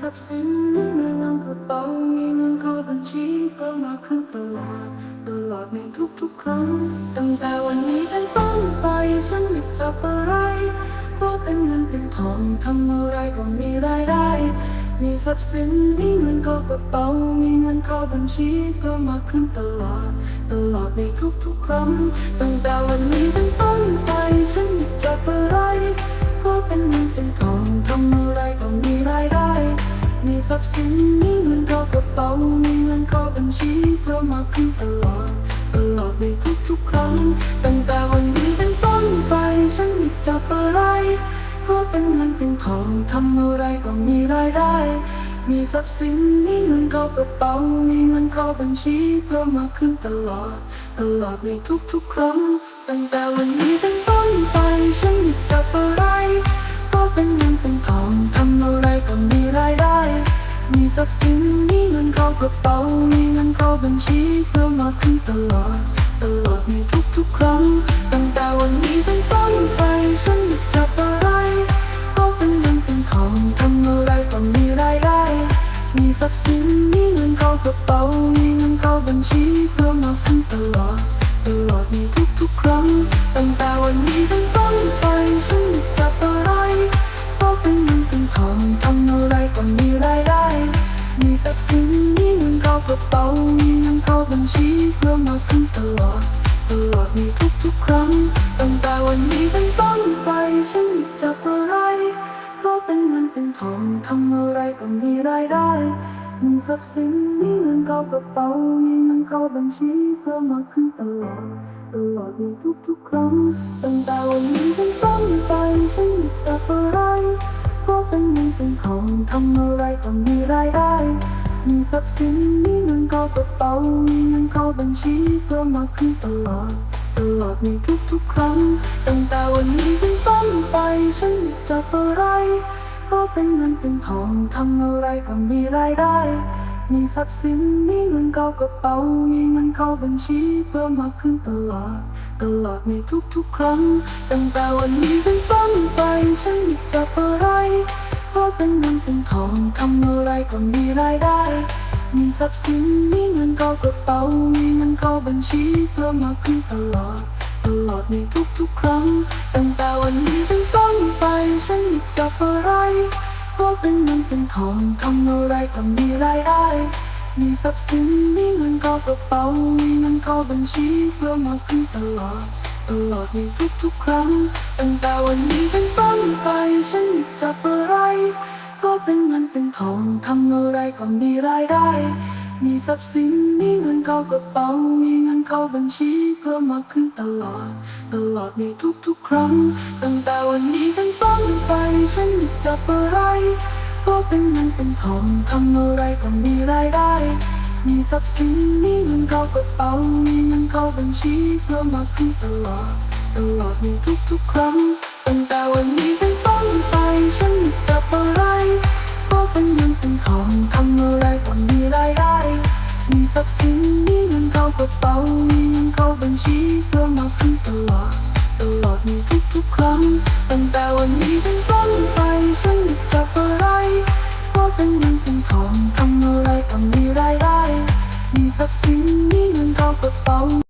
ทรับสนไม่มาลงกระเป๋ามีเงินเข้าบัญชีเพิ่มมากขึ้นตลอดตลอดในทุกๆครั้ง ตั้งแต่วันนี้เป็นต้นไปฉันหยิบจับอะไรก็เป็นเงินเป็นทองทำอะไรก็มีรายได้ มีทรัพย์สินมีเงินเข้กระเป๋ามีเงินเข้าบัญชีเพิ่มมากขึ้นตลอดตลอดในทุกๆครั้งตั้งแต่วันนี้ ทรัพย์สินมีเงินเข้ากระเป๋ามีเงินเข้าบัญชีเพิ่มมากขึ้นตลอดตลอดในทุกๆครั้งตั้งแต่วันนี้เป็นต้นไปฉันหยิบจับอะไรก็เป็นเงินเป็นทองทำอะไรก็มีรายได้ มีทรัพย์สินมีเงินเข้ากระเป๋ามีเงินเข้าบัญชีเพิ่มมากขึ้นตลอด ตลอดในทุกๆครั้งตั้งแต่วันนี้เป็นต้นไปฉันหยิบจับอะไรก็เป็นเงินเป็นทองทำอะไรก็มี รายได้มีทรัพย์สินมีเงินเข้ากระเป๋ามีเงินเข้าบัญชีเพิ่มมากขึ้นตลอด ตลอดในทุกๆครั้ง ตั้งแต่วันนี้เป็นต้นไปฉันจับอะไรก็เป็นเงินเป็นทองทำอะไรก็มีรายได้มีทรัพย์สินมีเงินเข้ากระเป๋ามีเงินเข้าบัญชีเพิ่มมากขึ้นตลอด ตลอดในทุกๆครั้ง ตั้งแต่วันนี้เป็นต้นไปฉันจับอะไรก็เป็นเงินเป็นทองทำอะไรก็มีรายได้ มีทรัพย์สินมีเงินเข้ากระเป๋ามีเงินเข้าบัญชีเพิ่มมากขึ้นตลอด ตลอดในทุกๆครั้ง ตั้งแต่วันนี้เป็นต้นไปฉันจับอะไรก็เป็นเงินเป็นทองทำอะไรก็มีรายได้มีทรัพย์สินมีเงินเข้ากระเป๋ามีเงินเข้าบัญชีเพิ่มมากขึ้นตลอดตลอดในทุกๆครั้งตั้งแต่วันนี้เป็นต้นไปฉันจับอะไรก็เป็นเงินเป็นทองทำอะไรก็มีรายได้ มีทรัพย์สินมีเงินเข้ากระเป๋ามีเงินเข้าบัญชีเพิ่มมากขึ้นตลอด ตลอดในทุกๆครั้ง ตั้งแต่วันนี้เป็นต้นไป ฉันจับอะไร ก็เป็นเงินเป็นทองทำอะไรก็มีรายได้ มีทรัพย์สินมีเงินเข้ากระเป๋า มีเงินเข้าบัญชีเพิ่มมากขึ้นตลอด ตลอดในทุกๆครั้ง ตั้งแต่วันนี้เป็นต้นไป ฉันหยิบจับอะไร ก็เป็นเงินเป็นทองทำอะไรก็มีรายได้ มีทรัพย์สินมีเงินเข้ากระเป๋ามีเงินเข้าบัญชีเพิ่มมากขึ้นตลอด ตลอดในทุกๆครั้ง ตั้งแต่วันนี้เป็นต้นไปฉันหยิบจับอะไรก็เป็นเงินเป็นทองทำอะไรก็มีรายได้มีทรัพย์สินมีเงินเข้ากระเป๋ามีเงินเข้าบัญชีเพิ่มมากขึ้นตลอด ตลอดในทุกๆครั้ง ตั้งแต่วันนี้เป็นต้นไปฉันหยิบจับอะไร ก็เป็นเงินเป็นทองทำอะไรก็มีรายได้ มีทรัพย์สินมีเงินเข้ากระเป๋ามีเงินเข้าบัญชีเพิ่มมากขึ้นตลอด ตลอดในทุกๆ ครั้ง ตั้งแต่วันนี้เป็นต้นไปฉันหยิบจับอะไร ก็เป็นเงินเป็นทองทำอะไรก็มีรายได้ มีทรัพย์สินมีเงินเข้ากระเป๋ามีเงินเข้าบัญชีเพิ่มมากขึ้นตลอดตลอดในทุกๆครั้งตั้งแต่วันนี้เป็นต้นไปฉันจับอะไรก็เป็นเงินเป็นทองทำอะไรก็มีรายได้มีทรัพย์สินมีเงินเข้ากระเป๋ามีเงินเข้าบัญชีเพิ่มมากขึ้นตลอดตลอดในทุกๆครั้งตั้งแต่วันนี้เป็นต้นไปฉันจับอะไรก็เป็นเงินเป็นทองทำอะไรก็มี ทรัพย์สินมีเงินเข้ากระเป๋า